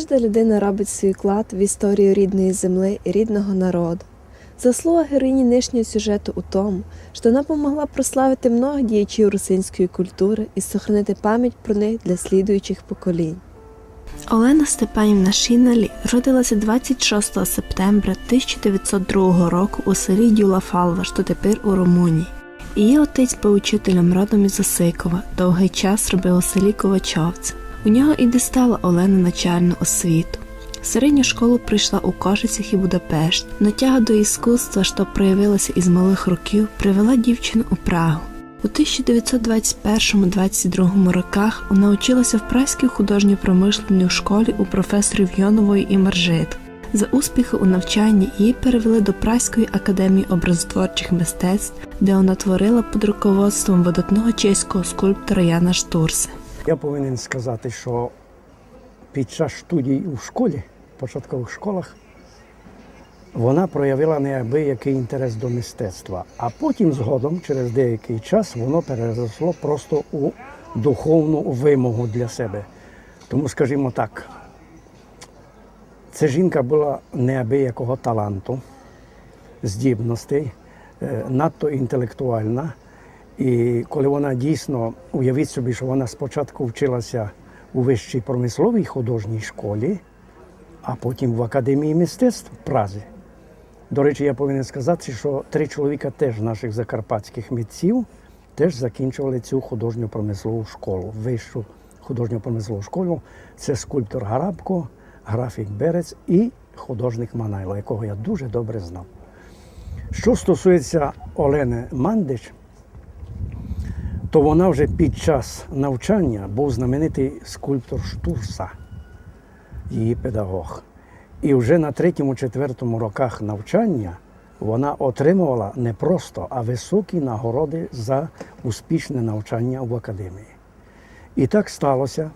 Кожна людина робить свій вклад в історію рідної земли і рідного народу. Заслуга героїні нижнього сюжету у тому, що вона помогла прославити многих діячів русинської культури і сохранити пам'ять про них для слідуючих поколінь. Олена Степанівна Шіналі родилася 26 септембра 1902 року у селі Дюлафалва, що тепер у Румунії. Її отець був учителем родом із Осикова, довгий час робив у селі Ковачовце. У нього і дістала Олена начальну освіту. Середню школу прийшла у Кошицях і Будапешт. Натяга до іскусства, що проявилася із малих років, привела дівчину у Прагу. У 1921-22 роках вона училася в Празькій художньо-промишленій школі у професорів Йонової і Маржит. За успіхи у навчанні її перевели до Празької академії образотворчих мистецтв, де вона творила під руководством видатного чеського скульптора Яна Штурса. Я повинен сказати, що під час студій у школі, в початкових школах, вона проявила неабиякий інтерес до мистецтва. А потім, згодом, через деякий час, воно переросло просто у духовну вимогу для себе. Тому, скажімо так, ця жінка була неабиякого таланту, здібностей, е, надто інтелектуальна. І коли вона дійсно уявіть собі, що вона спочатку вчилася у вищій промисловій художній школі, а потім в академії мистецтв в Празі. До речі, я повинен сказати, що три чоловіка теж наших закарпатських митців теж закінчували цю художню промислову школу, вищу художню промислову школу. Це скульптор Гарабко, графік Берець і художник Манайло, якого я дуже добре знав. Що стосується Олени Мандич, то вона вже під час навчання був знаменитий скульптор Штурса, її педагог. І вже на третьому-четвертому роках навчання вона отримувала не просто, а високі нагороди за успішне навчання в академії. І так сталося,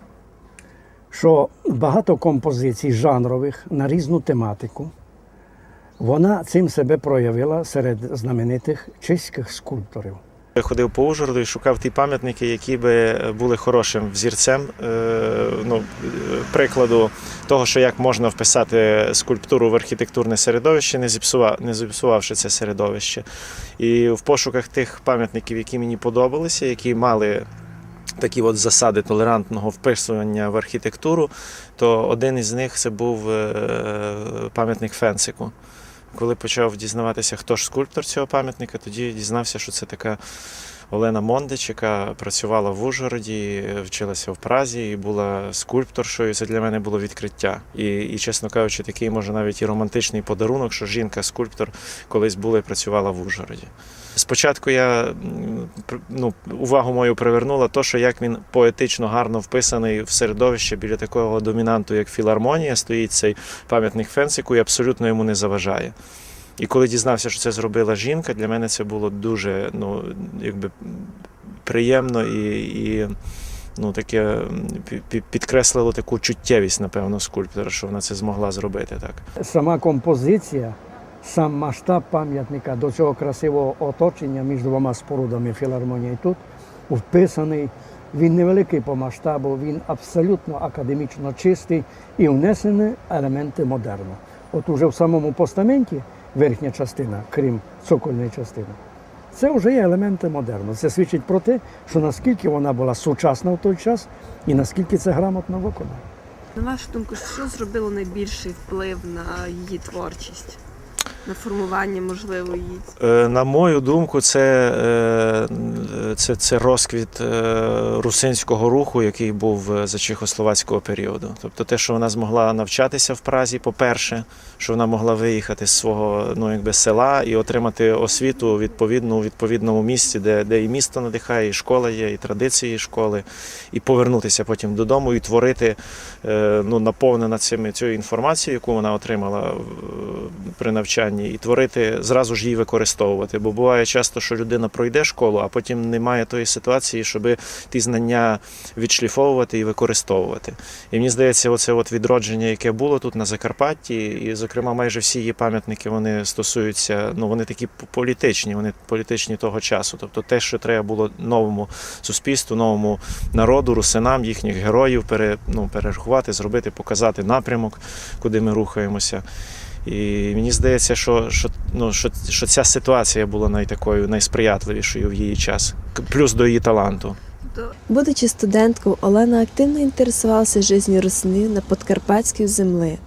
що багато композицій жанрових на різну тематику вона цим себе проявила серед знаменитих чеських скульпторів. Ходив по Ужгороду і шукав ті пам'ятники, які би були хорошим взірцем, е, ну, е, прикладу того, що як можна вписати скульптуру в архітектурне середовище, не не зіпсувавши це середовище. І в пошуках тих пам'ятників, які мені подобалися, які мали такі от засади толерантного вписування в архітектуру, то один із них це був е, пам'ятник Фенсику. Коли почав дізнаватися, хто ж скульптор цього пам'ятника, тоді дізнався, що це така Олена Мондич, яка працювала в Ужгороді, вчилася в Празі і була скульпторшою. Це для мене було відкриття. І, і чесно кажучи, такий може навіть і романтичний подарунок, що жінка-скульптор колись була і працювала в Ужгороді. Спочатку я ну, увагу мою привернула то, що як він поетично гарно вписаний в середовище біля такого домінанту, як філармонія, стоїть цей пам'ятник Фенсику і абсолютно йому не заважає. І коли дізнався, що це зробила жінка, для мене це було дуже ну, якби, приємно і, і ну, таке підкреслило таку чуттєвість, напевно, скульптора, що вона це змогла зробити так. Сама композиція, сам масштаб пам'ятника до цього красивого оточення між двома спорудами філармонії тут вписаний. Він невеликий по масштабу, він абсолютно академічно чистий і внесені елементи модерну. От уже в самому постаменті верхня частина, крім цокольної частини, це вже є елементи модерну. Це свідчить про те, що наскільки вона була сучасна в той час і наскільки це грамотно виконано. На вашу думку, що зробило найбільший вплив на її творчість, на формування, можливо, її? Е, На мою думку, це, е, це, це розквіт е, русинського руху, який був за чехословацького періоду. Тобто те, що вона змогла навчатися в Празі, по-перше, що вона могла виїхати з свого ну, якби, села і отримати освіту відповідну у відповідному місці, де, де і місто надихає, і школа є, і традиції школи, і повернутися потім додому і творити, ну, наповнена цими цією інформацією, яку вона отримала при навчанні вихованні і творити зразу ж її використовувати. Бо буває часто, що людина пройде школу, а потім немає тої ситуації, щоб ті знання відшліфовувати і використовувати. І мені здається, оце от відродження, яке було тут на Закарпатті, і, зокрема, майже всі її пам'ятники вони стосуються, ну вони такі політичні, вони політичні того часу. Тобто те, що треба було новому суспільству, новому народу, русинам, їхніх героїв пере, ну, перерахувати, зробити, показати напрямок, куди ми рухаємося. І мені здається, що, що, ну, що, що ця ситуація була найтакою найсприятливішою в її час, плюс до її таланту. Тобто Будучи студенткою, Олена активно інтересувалася життю русинів на подкарпатській землі.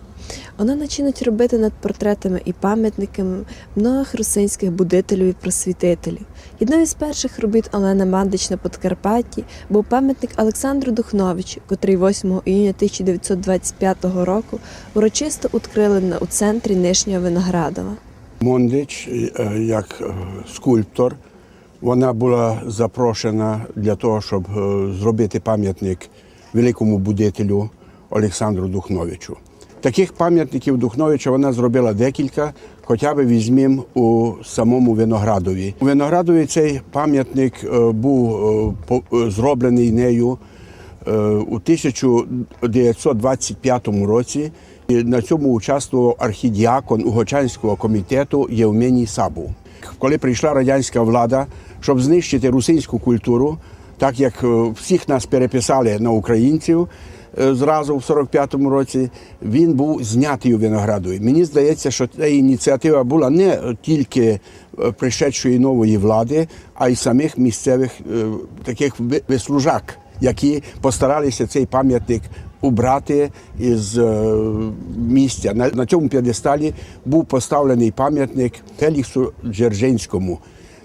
Вона начинить робити над портретами і пам'ятниками многих русинських будителів і просвітителів. Одною з перших робіт Олена Мандич на Подкарпатті був пам'ятник Олександру Духновичу, котрий 8 іюня 1925 року урочисто відкрили у центрі Нижнього Виноградова. Мондич, е, як е, скульптор, вона була запрошена для того, щоб е, зробити пам'ятник великому будителю Олександру Духновичу. Таких пам'ятників Духновича вона зробила декілька, хоча б візьмімо у самому Виноградові. У Виноградові цей пам'ятник е, був е, е, зроблений нею у 1925 році. І на цьому участвував архідіакон Угочанського комітету Євменій Сабу. Коли прийшла радянська влада, щоб знищити русинську культуру, так як е, всіх нас переписали на українців е, зразу в 45-му році, він був знятий у Виноградові. Мені здається, що ця ініціатива була не тільки е, пришедшої нової влади, а й самих місцевих таких вислужак, які постаралися цей пам'ятник убрати із місця. На, цьому п'єдесталі був поставлений пам'ятник Феліксу Джержинському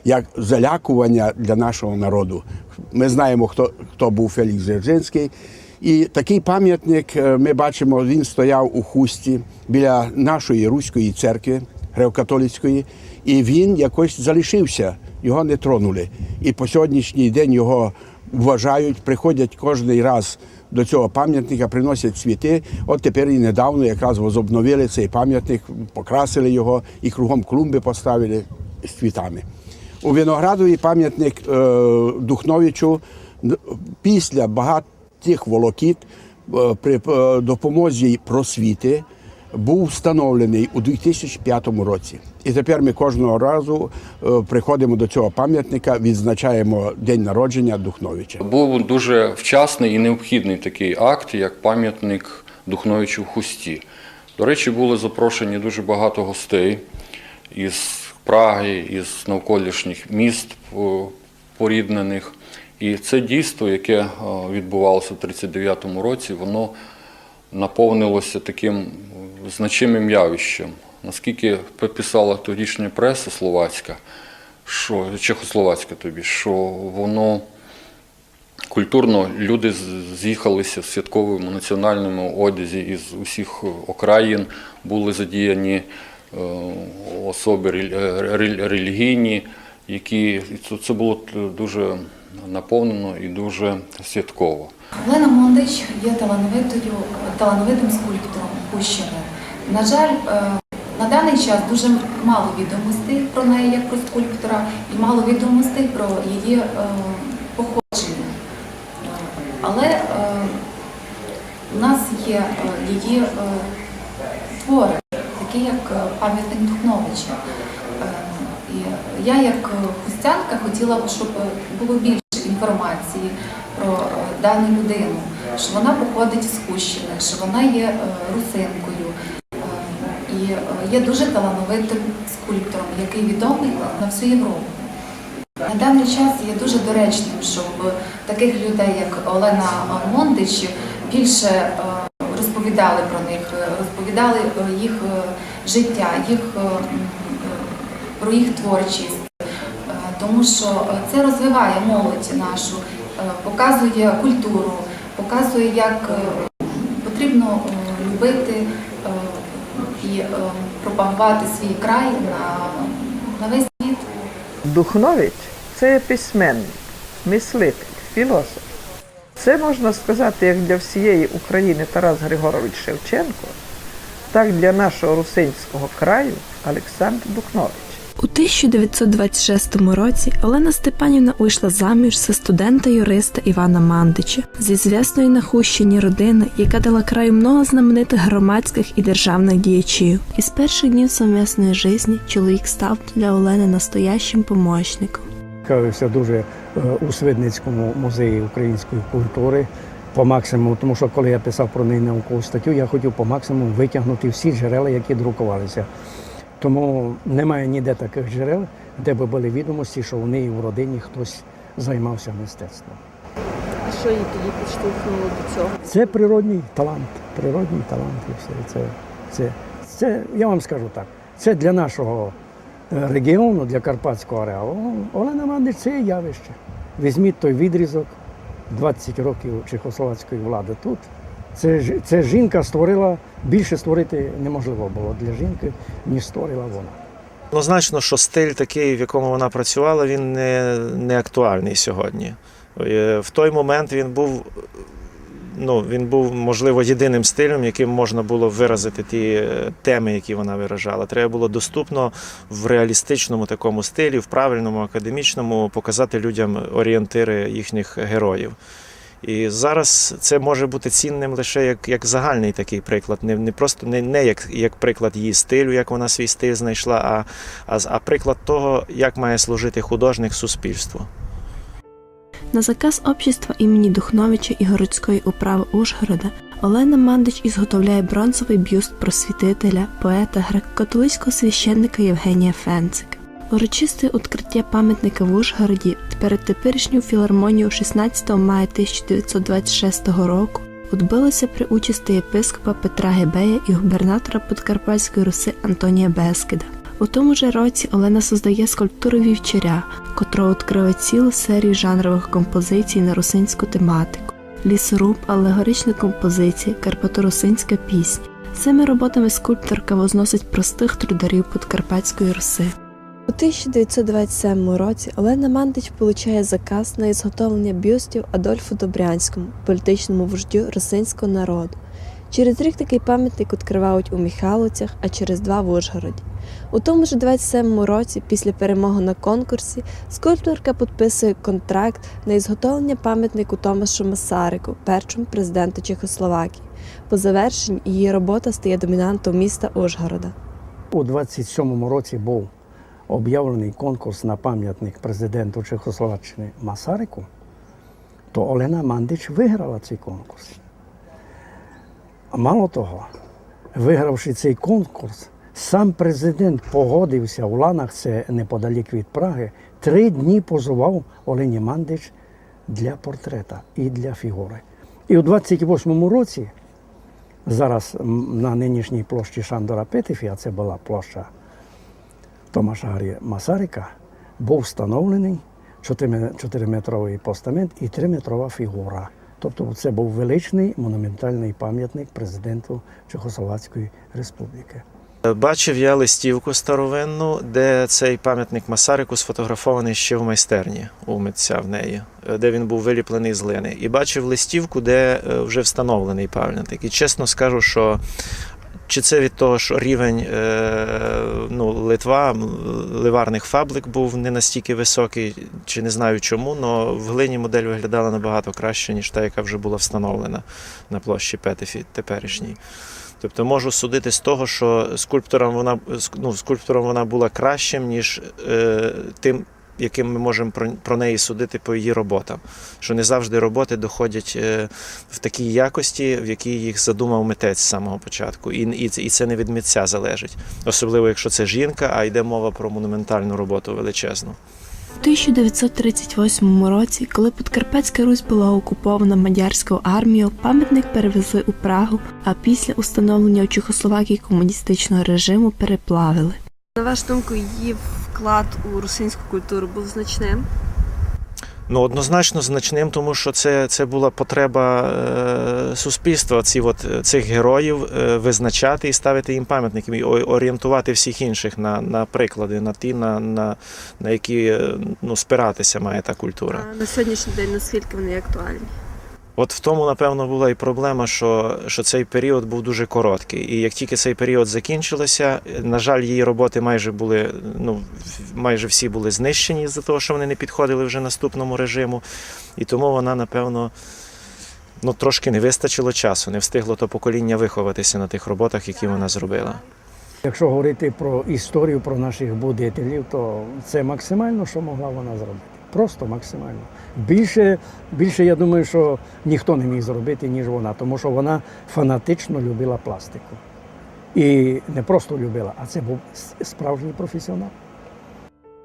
як залякування для нашого народу. Ми знаємо, хто, хто був Фелікс Джержинський. І такий пам'ятник е, ми бачимо, він стояв у хусті біля нашої руської церкви греко-католицької, і він якось залишився, його не тронули. І по сьогоднішній день його вважають, приходять кожен раз до цього пам'ятника, приносять цвіти. От тепер і недавно якраз возобновили цей пам'ятник, покрасили його і кругом клумби поставили з цвітами. У Виноградові пам'ятник е, Духновичу після багатих волокіт е, при е, допомозі просвіти був встановлений у 2005 році. І тепер ми кожного разу приходимо до цього пам'ятника, відзначаємо день народження Духновича. Був дуже вчасний і необхідний такий акт, як пам'ятник Духновичу в Хусті. До речі, були запрошені дуже багато гостей із Праги, із навколишніх міст поріднених. І це дійство, яке е, відбувалося в 1939 році, воно наповнилося таким е, значимим явищем. Наскільки писала тодішня преса словацька, що чехословацька тобі, що воно культурно люди з'їхалися в святковому національному одязі із усіх окраїн, були задіяні е, особи рель- е, релігійні, які це- було дуже наповнено і дуже святково. Олена Мондич є талановитою, талановитим скульптором Пущини. На жаль, е, на даний час дуже мало відомостей про неї як про скульптора і мало відомостей про її е, походження. Е, Але е, у нас є е, її е, твори, такі як е, пам'ятник Духновича. Е, І я, як хустянка, хотіла б, щоб було більше інформації про е, дану людину, що вона походить з Хущини, що вона є русинкою і є дуже талановитим скульптором, який відомий на всю Європу. На даний час є дуже доречним, щоб таких людей, як Олена Мондич, більше розповідали про них, е, розповідали е, їх е, життя, їх, про їх творчість, тому що це розвиває молодь нашу, показує культуру, показує, як потрібно любити і пропагувати свій край на, на весь світ. Духнович це письменник, мислитель, філософ. Це можна сказати, як для всієї України Тарас Григорович Шевченко, так для нашого русинського краю Олександр Духнович. У 1926 році Олена Степанівна вийшла заміж за студента-юриста Івана Мандича зі звісної на Хущині родини, яка дала краю много знаменитих громадських і державних діячів. Із перших днів совмісної житті чоловік став для Олени настоящим помощником. Цікавився дуже е, у Свидницькому музеї української культури по максимуму, тому що коли я писав про неї наукову статтю, я хотів по максимуму витягнути всі джерела, які друкувалися. Тому немає ніде таких джерел, де би були відомості, що у неї в родині хтось займався мистецтвом. А що її тоді підштовхнуло до цього? Це природній талант, природній талант і все. Це, це, це, я вам скажу так, це для нашого регіону, для Карпатського ареалу. Олена Мандич це є явище. Візьміть той відрізок 20 років чехословацької влади тут. Це, це жінка створила, більше створити неможливо було для жінки, ніж створила вона. Однозначно, що стиль такий, в якому вона працювала, він не, не актуальний сьогодні. Е, В той момент він був. Ну, він був, можливо, єдиним стилем, яким можна було виразити ті е, теми, які вона виражала. Треба було доступно в реалістичному такому стилі, в правильному академічному показати людям орієнтири їхніх героїв. І зараз це може бути цінним лише як, як загальний такий приклад, не, не просто не, не як, як приклад її стилю, як вона свій стиль знайшла, а, а, а приклад того, як має служити художник суспільству. На заказ общества імені Духновича і городської управи Ужгорода Олена Мандич ізготовляє бронзовий бюст просвітителя, поета греко-католицького священника Євгенія Фенцика. Урочисте відкриття пам'ятника в Ужгороді перед теперішньою філармонією 16 мая 1926 року відбулося при участі єпископа Петра Гебея і губернатора Подкарпатської Руси Антонія Бескида. У тому ж році Олена создає скульптуру вівчаря, котра відкрила цілу серію жанрових композицій на русинську тематику. Лісоруб, алегорична композиція, карпаторусинська пісня. Цими роботами скульпторка возносить простих трударів Подкарпатської Руси. У 1927 році Олена Мандич получає заказ на ізготовлення бюстів Адольфу Добрянському, політичному вождю русинського народу. Через рік такий пам'ятник відкривають у Михайловцях, а через два в Ужгороді. У тому ж 27-му році, після перемоги на конкурсі, скульпторка підписує контракт на ізготовлення пам'ятнику Томашу Масарику, першому президенту Чехословакії. По завершенні її робота стає домінантом міста Ужгорода. У 27-му році був об'явлений конкурс на пам'ятник президенту Чехословаччини Масарику, то Олена Мандич виграла цей конкурс. Мало того, вигравши цей конкурс, сам президент погодився у Ланах, це неподалік від Праги, три дні позував Олені Мандич для портрета і для фігури. І у 28-му році, зараз на нинішній площі Шандора Петефі, а це була площа Томаша Гаррі Масарика, був встановлений 4-метровий постамент і 3-метрова фігура. Тобто це був величний монументальний пам'ятник президенту Чехословацької Республіки. Бачив я листівку старовинну, де цей пам'ятник Масарику сфотографований ще в майстерні у митця в неї, е, де він був виліплений з глини. І бачив листівку, де е, вже встановлений пам'ятник. І чесно скажу, що чи це від того, що рівень е, ну, Литва, ливарних фабрик був не настільки високий, чи не знаю чому, але в глині модель виглядала набагато краще, ніж та, яка вже була встановлена на площі Петефі теперішній. Тобто можу судити з того, що скульптором вона ну, скульптором вона була кращим, ніж е, тим, яким ми можемо про, про неї судити по її роботам. Що не завжди роботи доходять е, в такій якості, в якій їх задумав митець з самого початку. І, і, і це не від митця залежить. Особливо, якщо це жінка, а йде мова про монументальну роботу величезну. У 1938 році, коли Подкарпатська Русь була окупована мадярською армією, пам'ятник перевезли у Прагу, а після установлення у Чехословакії комуністичного режиму переплавили. На вашу думку, її вклад у русинську культуру був значним? Ну, однозначно значним, тому що це, це була потреба е, суспільства, ці от, е, цих героїв е, визначати і ставити їм пам'ятники, і орієнтувати всіх інших на, на приклади, на ті, на, на, на які е, ну, спиратися має та культура. А на сьогоднішній день наскільки вони актуальні? От в тому, напевно, була і проблема, що, що цей період був дуже короткий. І як тільки цей період закінчилося, на жаль, її роботи майже були, ну, майже всі були знищені з-за того, що вони не підходили вже наступному режиму. І тому вона, напевно, ну, трошки не вистачило часу, не встигло то покоління виховатися на тих роботах, які вона зробила. Якщо говорити про історію про наших будителів, то це максимально, що могла вона зробити. Просто максимально. Більше, більше я думаю, що ніхто не міг зробити, ніж вона, тому що вона фанатично любила пластику. І не просто любила, а це був справжній професіонал.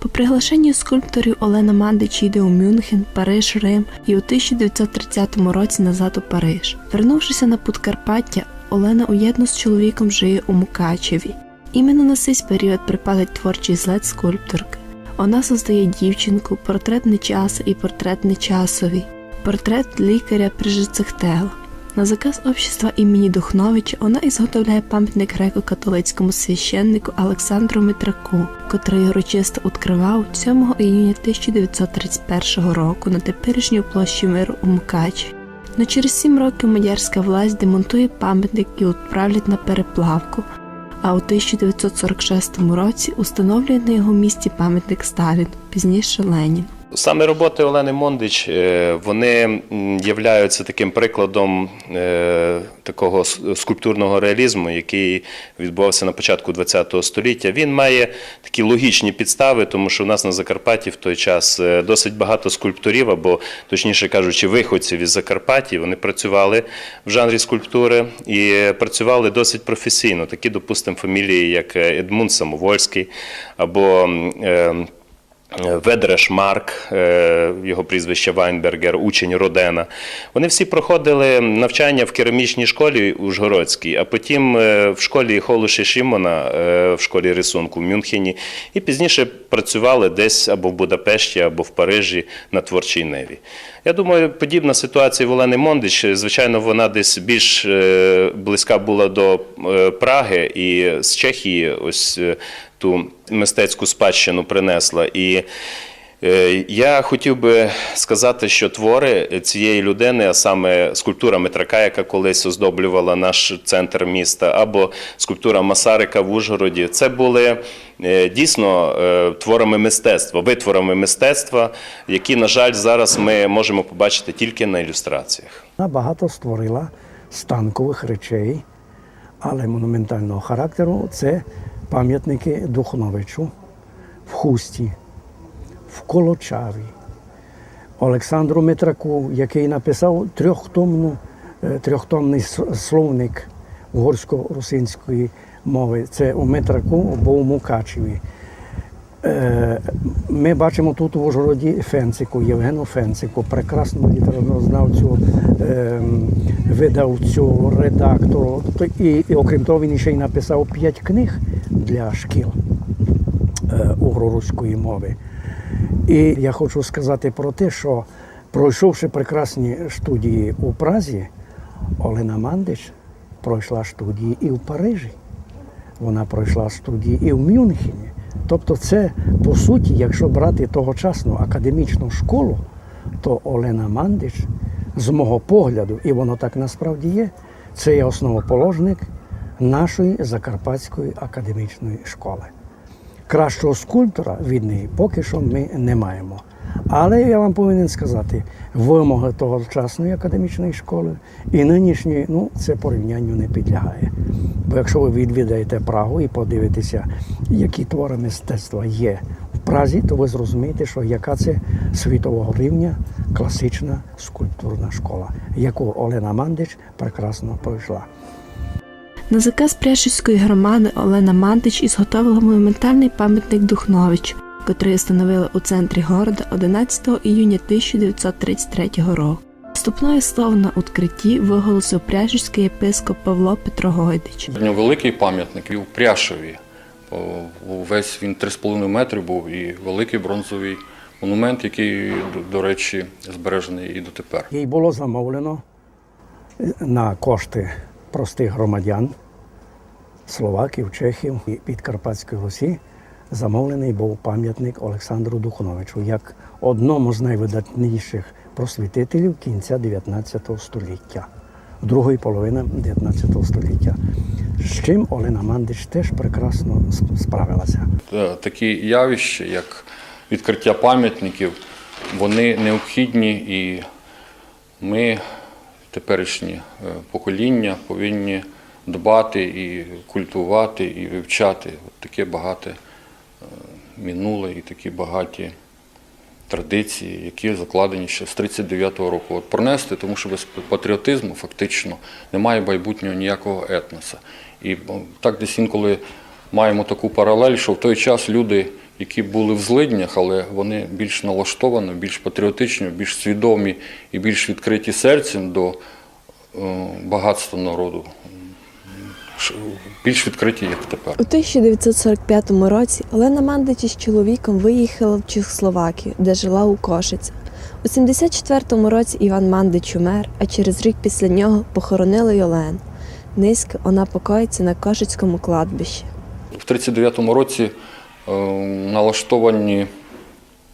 По приглашенню скульпторів Олена Мандич йде у Мюнхен, Париж, Рим і у 1930 році назад у Париж. Вернувшися на Подкарпаття, Олена уєдно з чоловіком живе у Мукачеві. Іменно на цей період припадать творчий злет скульпторки. Вона создає дівчинку, портрет нечаса і портрет нечасовий, портрет лікаря Прижицехтела. На заказ общества імені Духновича вона ізготовляє пам'ятник греко-католицькому священнику Олександру Митраку, котрий урочисто відкривав 7 іюня 1931 року на теперішній площі миру у Мукачеві. Но через сім років мадярська власть демонтує пам'ятник і відправлять на переплавку, а у 1946 році установлює на його місці пам'ятник Сталіну, пізніше Леніну. Саме роботи Олени Мондич е, вони являються таким прикладом е, такого скульптурного реалізму, який відбувався на початку ХХ століття. Він має такі логічні підстави, тому що у нас на Закарпатті в той час е, досить багато скульпторів, або точніше кажучи, виходців із Закарпатті. Вони працювали в жанрі скульптури і працювали досить професійно. Такі, допустимо, фамілії, як Едмунд Самовольський або. Ведреш Марк, е, його прізвище Вайнбергер, учень Родена. Вони всі проходили навчання в керамічній школі Ужгородській, а потім е, в школі Холоші Шимона, е, в школі рисунку в Мюнхені, і пізніше працювали десь або в Будапешті, або в Парижі на творчій неві. Я думаю, подібна ситуація в Олени Мондич. Звичайно, вона десь більш близька була до Праги і з Чехії. Ось ту мистецьку спадщину принесла. І е, я хотів би сказати, що твори цієї людини, а саме скульптура Митрака, яка колись оздоблювала наш центр міста, або скульптура Масарика в Ужгороді, це були е, дійсно е, творами мистецтва, витворами мистецтва, які, на жаль, зараз ми можемо побачити тільки на ілюстраціях. Вона багато створила станкових речей, але монументального характеру це пам'ятники Духновичу в Хусті, в Колочаві, Олександру Митраку, який написав трьохтомну, е, трьохтомний словник угорсько-русинської мови. Це у Митраку або у Мукачеві. Е, Ми бачимо тут у Ужгороді Фенцику, Євгену Фенцику, прекрасному літературознавцю, ем, видавцю, редактору. І, і окрім того, він ще й написав п'ять книг для шкіл е, угроруської мови. І я хочу сказати про те, що пройшовши прекрасні студії у Празі, Олена Мандич пройшла студії і в Парижі. Вона пройшла студії і в Мюнхені. Тобто, це по суті, якщо брати тогочасну академічну школу, то Олена Мандич, з мого погляду, і воно так насправді є, це є основоположник нашої Закарпатської академічної школи. Кращого скульптора від неї поки що ми не маємо. Але я вам повинен сказати, вимоги тогочасної академічної школи і нинішньої, ну це порівнянню не підлягає. Бо якщо ви відвідаєте Прагу і подивитеся, які твори мистецтва є в Празі, то ви зрозумієте, що яка це світового рівня класична скульптурна школа, яку Олена Мандич прекрасно пройшла. На заказ Пряшівської громади Олена Мандич ізготовила монументальний пам'ятник Духновичу, котрий встановили у центрі города 11 іюня 1933 року. Вступною слово на відкритті виголосив пряжівський єпископ Павло Петрогойдич. Великий пам'ятник і у Пряшеві. Весь він 3,5 метри був і великий бронзовий монумент, який, до- до речі, збережений і дотепер. Їй було замовлено на кошти простих громадян, словаків, чехів і Підкарпатської Русі. Замовлений був пам'ятник Олександру Духновичу як одному з найвидатніших просвітителів кінця 19 століття, другої половини 19 століття. З чим Олена Мандич теж прекрасно справилася. Такі явища, як відкриття пам'ятників, вони необхідні і ми, теперішні е, покоління, повинні дбати і культувати, і вивчати От таке багате е, минуле і такі багаті традиції, які закладені ще з 39-го року. От пронести, тому що без патріотизму фактично немає майбутнього ніякого етноса. І так десь інколи маємо таку паралель, що в той час люди, які були в злиднях, але вони більш налаштовані, більш патріотичні, більш свідомі і більш відкриті серцем до е, багатства народу, більш відкриті, як тепер. У 1945 році Олена Мандич із чоловіком виїхала в Чехословакію, де жила у Кошицях. У 74-му році Іван Мандич умер, а через рік після нього похоронили й Олену. Низько вона покоїться на Кошицькому кладбищі. В 1939 році налаштовані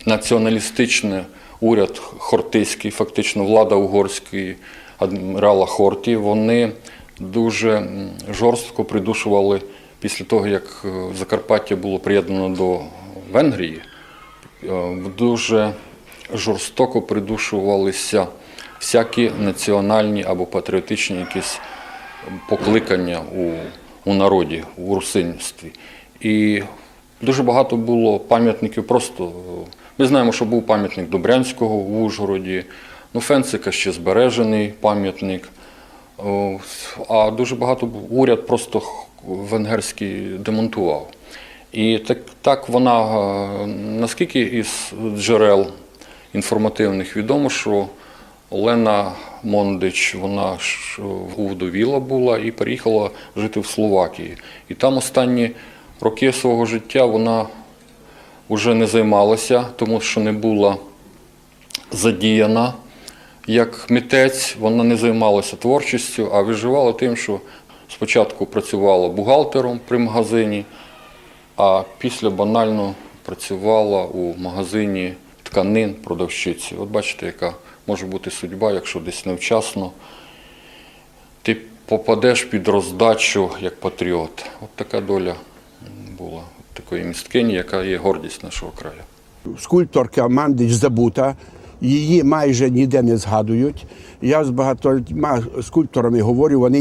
націоналістичний уряд Хортиський, фактично влада угорської адмірала Хорті, вони дуже жорстко придушували після того, як е, Закарпаття було приєднано до Венгрії, е, дуже жорстоко придушувалися всякі національні або патріотичні якісь покликання у, у народі, у русинстві. І дуже багато було пам'ятників просто. е, Ми знаємо, що був пам'ятник Добрянського в Ужгороді, ну, Фенцика ще збережений пам'ятник. А дуже багато уряд просто венгерський демонтував. І так, так вона, е, наскільки із джерел інформативних відомо, що Олена Мондич, вона ж вдовіла була і переїхала жити в Словакії. І там останні роки свого життя вона вже не займалася, тому що не була задіяна як митець, вона не займалася творчістю, а виживала тим, що спочатку працювала бухгалтером при магазині, а після банально працювала у магазині тканин продавщиці. От бачите, яка може бути судьба, якщо десь невчасно ти попадеш під роздачу як патріот. От така доля була такої місткині, яка є гордість нашого краю. скульпторка Мандич забута, її майже ніде не згадують. Я з багатьма скульпторами говорю, вони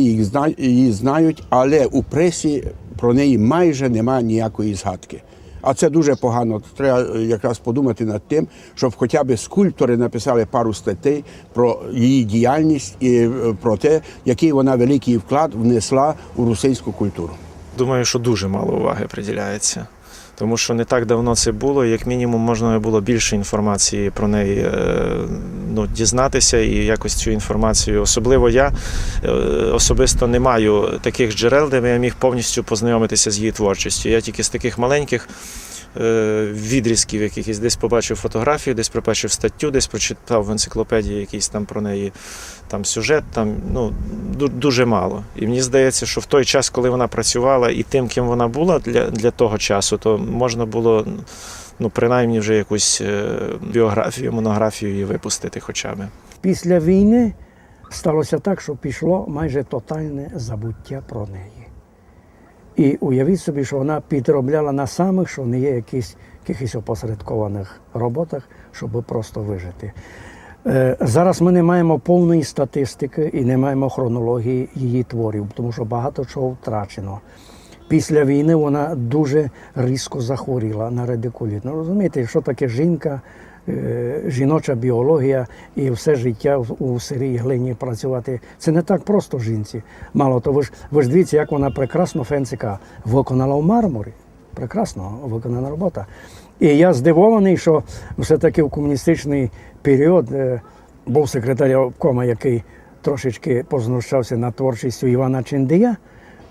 її знають, але у пресі про неї майже немає ніякої згадки. А це дуже погано. Треба якраз подумати над тим, щоб хоча б скульптори написали пару статей про її діяльність і е, про те, який вона великий вклад внесла у русинську культуру. Думаю, що дуже мало уваги приділяється. Тому що не так давно це було, як мінімум можна було більше інформації про неї е, ну, дізнатися і якось цю інформацію. Особливо я е, особисто не маю таких джерел, де я міг повністю познайомитися з її творчістю. Я тільки з таких маленьких е, відрізків якихось десь побачив фотографію, десь побачив статтю, десь прочитав в енциклопедії якийсь там про неї там сюжет, там ну дуже мало. І мені здається, що в той час, коли вона працювала і тим, ким вона була для, для того часу, то можна було ну, принаймні вже якусь е, біографію, монографію її випустити хоча б. Після війни сталося так, що пішло майже тотальне забуття про неї. І уявіть собі, що вона підробляла на самих, що не є якісь, якихось опосередкованих роботах, щоб просто вижити. Е, Зараз ми не маємо повної статистики і не маємо хронології її творів, тому що багато чого втрачено. Після війни вона дуже різко захворіла на радикуліт. Ну розумієте, що таке жінка, е, жіноча біологія і все життя у сирій глині працювати. Це не так просто жінці. Мало то ви ж ви ж дивіться, як вона прекрасно фенцика виконала в мармурі. Прекрасно виконана робота. І я здивований, що все-таки в комуністичний період е, був секретар обкома, який трошечки познущався над творчістю Івана Чиндия,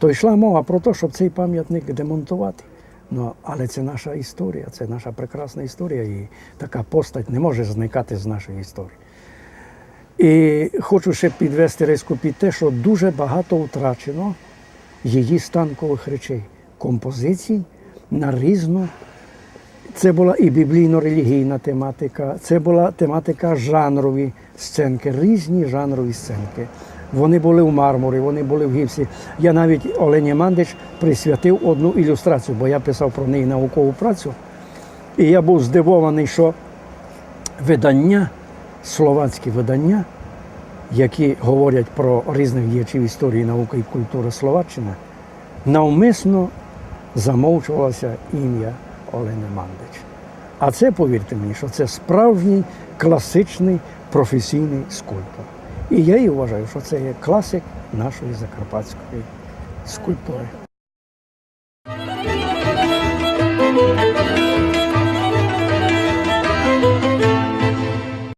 то йшла мова про те, щоб цей пам'ятник демонтувати. Ну, але це наша історія, це наша прекрасна історія, і така постать не може зникати з нашої історії. І хочу ще підвести риску під те, що дуже багато втрачено її станкових речей, композицій на різну Це була і біблійно-релігійна тематика, це була тематика жанрові сценки, різні жанрові сценки. Вони були в мармурі, вони були в гіпсі. Я навіть Олені Мандич присвятив одну ілюстрацію, бо я писав про неї наукову працю. І я був здивований, що видання, словацькі видання, які говорять про різних діячів історії, науки і культури Словаччини, навмисно замовчувалося ім'я Олени Мандич. А це, повірте мені, що це справжній класичний професійний скульптор. І я і вважаю, що це є класик нашої закарпатської скульптури.